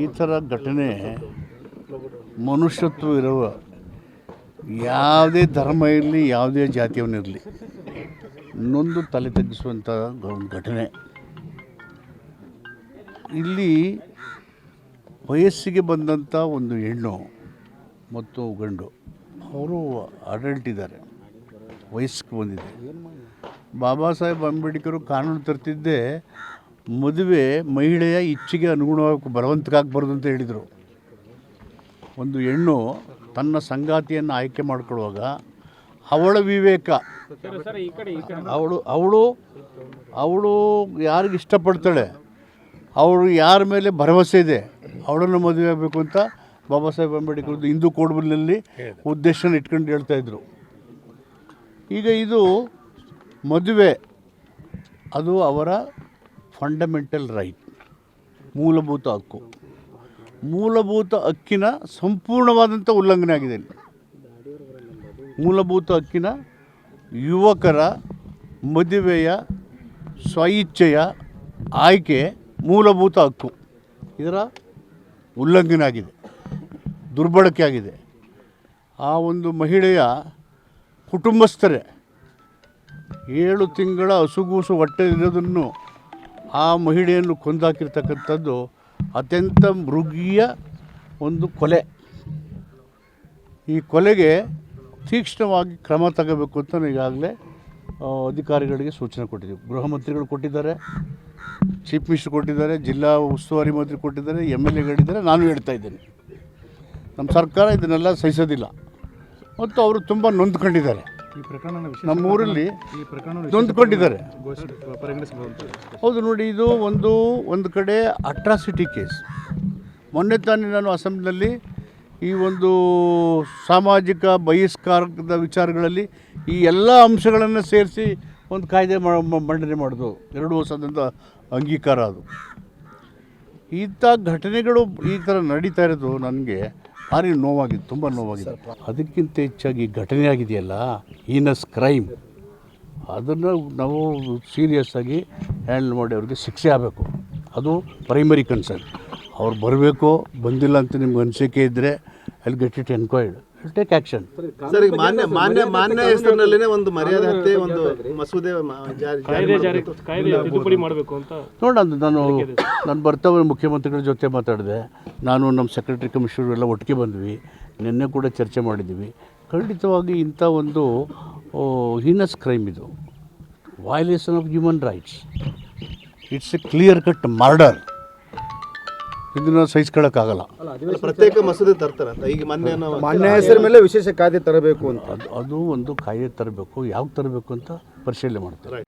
ಈ ಥರ ಘಟನೆ ಮನುಷ್ಯತ್ವ ಇರುವ ಯಾವುದೇ ಧರ್ಮ ಇರಲಿ, ಯಾವುದೇ ಜಾತಿಯವನಿರಲಿ ನೊಂದು ತಲೆ ತಗ್ಗಿಸುವಂಥ ಘಟನೆ. ಇಲ್ಲಿ ವಯಸ್ಸಿಗೆ ಬಂದಂಥ ಒಂದು ಹೆಣ್ಣು ಮತ್ತು ಗಂಡು, ಅವರು ಅಡಲ್ಟ್ ಇದ್ದಾರೆ ವಯಸ್ಸಿಗೆ ಬಂದಿದೆ. ಬಾಬಾ ಸಾಹೇಬ್ ಅಂಬೇಡ್ಕರು ಕಾನೂನು ತರ್ತಿದ್ದೇ ಮದುವೆ ಮಹಿಳೆಯ ಇಚ್ಛೆಗೆ ಅನುಗುಣವಾಗಿ ಬಲವಂತಕ್ಕಾಗಬಾರ್ದು ಅಂತ ಹೇಳಿದರು. ಒಂದು ಹೆಣ್ಣು ತನ್ನ ಸಂಗಾತಿಯನ್ನು ಆಯ್ಕೆ ಮಾಡಿಕೊಳ್ಳುವಾಗ ಅವಳ ವಿವೇಕ. ಅವಳು ಅವಳು ಅವಳು ಯಾರಿಗೆ ಇಷ್ಟಪಡ್ತಾಳೆ? ಅವಳು ಯಾರ ಮೇಲೆ ಭರವಸೆ ಇದೆ? ಅವಳನ್ನು ಮದುವೆ ಆಗಬೇಕು ಅಂತ ಬಾಬಾ ಸಾಹೇಬ್ ಅಂಬೇಡ್ಕರ್ ಹಿಂದೂ ಕೋಡ್ಬಲ್ನಲ್ಲಿ ಉದ್ದೇಶನ ಇಟ್ಕೊಂಡು ಹೇಳ್ತಾ ಇದ್ರು. ಈಗ ಇದು ಮದುವೆ. ಅದು ಅವರ ಫಂಡಮೆಂಟಲ್ ರೈಟ್ ಮೂಲಭೂತ ಹಕ್ಕು. ಮೂಲಭೂತ ಹಕ್ಕಿನ ಸಂಪೂರ್ಣವಾದಂಥ ಉಲ್ಲಂಘನೆ ಆಗಿದೆ ಮೂಲಭೂತ ಹಕ್ಕಿನ ಯುವಕರ ಮದುವೆಯ ಸ್ವಇಚ್ಛೆಯ ಆಯ್ಕೆ ಮೂಲಭೂತ ಹಕ್ಕು. ಇದರ ಉಲ್ಲಂಘನೆ ಆಗಿದೆ. ದುರ್ಬಳಕೆ ಆಗಿದೆ. ಆ ಒಂದು ಮಹಿಳೆಯ ಕುಟುಂಬಸ್ಥರೇ ಏಳು ತಿಂಗಳ ಹಸುಗೂಸು ಹೊಟ್ಟೆ ಇರೋದನ್ನು ಆ ಮಹಿಳೆಯನ್ನು ಕೊಂದಾಕಿರ್ತಕ್ಕಂಥದ್ದು ಅತ್ಯಂತ ಮೃಗೀಯ ಒಂದು ಕೊಲೆ. ಈ ಕೊಲೆಗೆ ತೀಕ್ಷ್ಣವಾಗಿ ಕ್ರಮ ತಗೋಬೇಕು ಅಂತ ಈಗಾಗಲೇ ಅಧಿಕಾರಿಗಳಿಗೆ ಸೂಚನೆ ಕೊಟ್ಟಿದ್ದೀವಿ. ಗೃಹ ಮಂತ್ರಿಗಳು ಕೊಟ್ಟಿದ್ದಾರೆ, ಚೀಫ್ ಮಿನಿಸ್ಟರ್ ಕೊಟ್ಟಿದ್ದಾರೆ, ಜಿಲ್ಲಾ ಉಸ್ತುವಾರಿ ಮಂತ್ರಿ ಕೊಟ್ಟಿದ್ದಾರೆ, ಎಂ ಎಲ್ ಎಗಳಿದ್ದಾರೆ, ನಾನು ಹೇಳ್ತಾ ಇದ್ದೇನೆ. ನಮ್ಮ ಸರ್ಕಾರ ಇದನ್ನೆಲ್ಲ ಸಹಿಸೋದಿಲ್ಲ. ಮತ್ತು ಅವರು ತುಂಬ ನೊಂದ್ಕೊಂಡಿದ್ದಾರೆ. ಈ ಪ್ರಕರಣ ನಮ್ಮ ಊರಲ್ಲಿ ಈ ಪ್ರಕರಣ ನೊಂದ್ಕೊಂಡಿದ್ದಾರೆ. ಹೌದು ನೋಡಿ ಇದು ಒಂದು ಒಂದು ಕಡೆ ಅಟ್ರಾಸಿಟಿ ಕೇಸ್ ಮೊನ್ನೆ ತಾನೇ ನಾನು ಅಸೆಂಬ್ಲಿನಲ್ಲಿ ಈ ಒಂದು ಸಾಮಾಜಿಕ ಬಹಿಷ್ಕಾರದ ವಿಚಾರಗಳಲ್ಲಿ ಈ ಎಲ್ಲ ಅಂಶಗಳನ್ನು ಸೇರಿಸಿ ಒಂದು ಕಾಯ್ದೆ ಮಂಡನೆ ಮಾಡೋದು ಎರಡು ವರ್ಷದಿಂದ ಅಂಗೀಕಾರ ಅದು. ಇಂಥ ಘಟನೆಗಳು ಈ ಥರ ನಡೀತಾ ಇರೋದು ನನಗೆ ಭಾರಿ ನೋವಾಗಿದೆ ತುಂಬ ನೋವಾಗಿದೆ. ಅದಕ್ಕಿಂತ ಹೆಚ್ಚಾಗಿ ಘಟನೆ ಆಗಿದೆಯಲ್ಲ, ಈನಸ್ ಕ್ರೈಮ್, ಅದನ್ನು ನಾವು ಸೀರಿಯಸ್ ಆಗಿ ಹ್ಯಾಂಡಲ್ ಮಾಡಿ ಅವ್ರಿಗೆ ಶಿಕ್ಷೆ ಆಗಬೇಕು. ಅದು ಪ್ರೈಮರಿ ಕನ್ಸರ್ನ್ ಅವ್ರು ಬರಬೇಕು, ಬಂದಿಲ್ಲ ಅಂತ ನಿಮ್ಗೆ ಅನಿಸಿಕೆ ಇದ್ದರೆ ಅಲ್ಲಿ get it enquired take action sir ಈಗ ಮಾನ್ಯ ಮಾನ್ಯ ಮಾನ್ಯ ಹೆಸರಿನಲ್ಲಿನೇ ಒಂದು ಮರ್ಯಾದೆ ಹತ್ಯೆ ಒಂದು ಮಸೂದೆ ನೋಡೋಣ ನಾನು ನಾನು ಬರ್ತಾ ಮುಖ್ಯಮಂತ್ರಿಗಳ ಜೊತೆ ಮಾತಾಡಿದೆ. ನಾನು ನಮ್ಮ ಸೆಕ್ರೆಟರಿ ಕಮಿಷನರ್ ಎಲ್ಲ ಒಟ್ಟಿಗೆ ಬಂದ್ವಿ. ನಿನ್ನೆ ಕೂಡ ಚರ್ಚೆ ಮಾಡಿದ್ವಿ. ಖಂಡಿತವಾಗಿ ಇಂಥ ಒಂದು ಹೀನಸ್ ಕ್ರೈಮ್ ಇದು. Violation of human rights it's a clear cut murder ಇದನ್ನು ಸಹಿಸ್ಕೊಳ್ಳೋಕ್ಕಾಗಲ್ಲ. ಪ್ರತ್ಯೇಕ ಮಸೂದೆ ತರ್ತಾರೆ ಈಗ ಮೊನ್ನೆ ಮಾನ್ಯ ಹೆಸರ ಮೇಲೆ ವಿಶೇಷ ಕಾಯ್ದೆ ತರಬೇಕು ಅಂತ. ಅದು ಅದು ಒಂದು ಕಾಯ್ದೆ ತರಬೇಕು. ಯಾವಾಗ ತರಬೇಕು ಅಂತ ಪರಿಶೀಲನೆ ಮಾಡ್ತಾರೆ